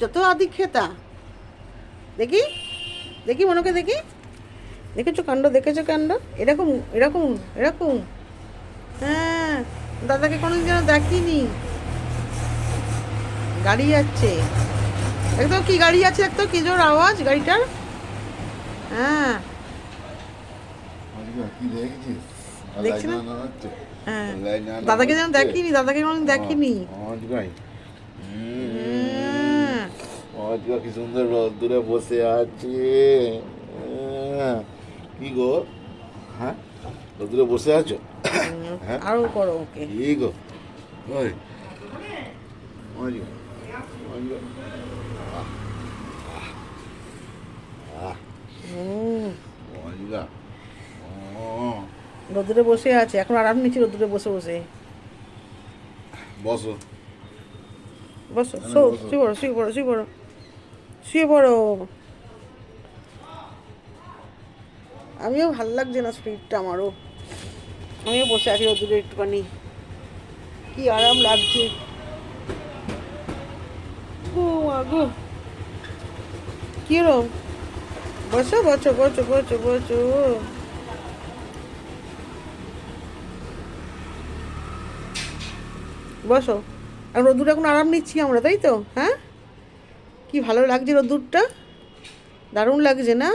যত আদি খেতা। দেখি? দেখি মনকে দেখি। দেখেছ কাণ্ড? দেখেছ কাণ্ড? এরকম এরকম এরকম। হ্যাঁ দাদাকে কোনোদিন যেন দেখিনি। গাড়ি যাচ্ছে একদম কি গাড়ি আছে? একদম কি জোর আওয়াজ গাড়িটার? হ্যাঁ। দেখছি না? হ্যাঁ। দাদাকে যেন হচ্ছে। দেখিনি দাদাকে কোনোদিন দেখিনি। হ্যাঁ। আজকে কি সুন্দর রোদ্দুরে বসে আছে। কি গো? হ্যাঁ? রোদ্দুরে বসে আছো? হ্যাঁ? আরও করো ওকে। কি গো? ওই। রোদ্দুরে বসে আছে এখন আরাম নিচ্ছি রোদ্দুরে বসে বসে। বসো। বসো। শুয়ে পড়ো শুয়ে পড়ো শুয়ে পড়ো। শুয়ে পড়ো। আমিও ভালো লাগছে না শরীরটা আমারও। আমিও বসে আছি রোদ্দুরে একটুখানি। কি আরাম লাগছে। ও মা গো। কি রকম বসো বসো বসো বসো বসো। বসো। আর রোদ্দুর এখন আরাম নিচ্ছি আমরা, তাই তো? হ্যাঁ? কি ভালো লাগছে রোদ্দুরটা? দারুণ লাগছে না?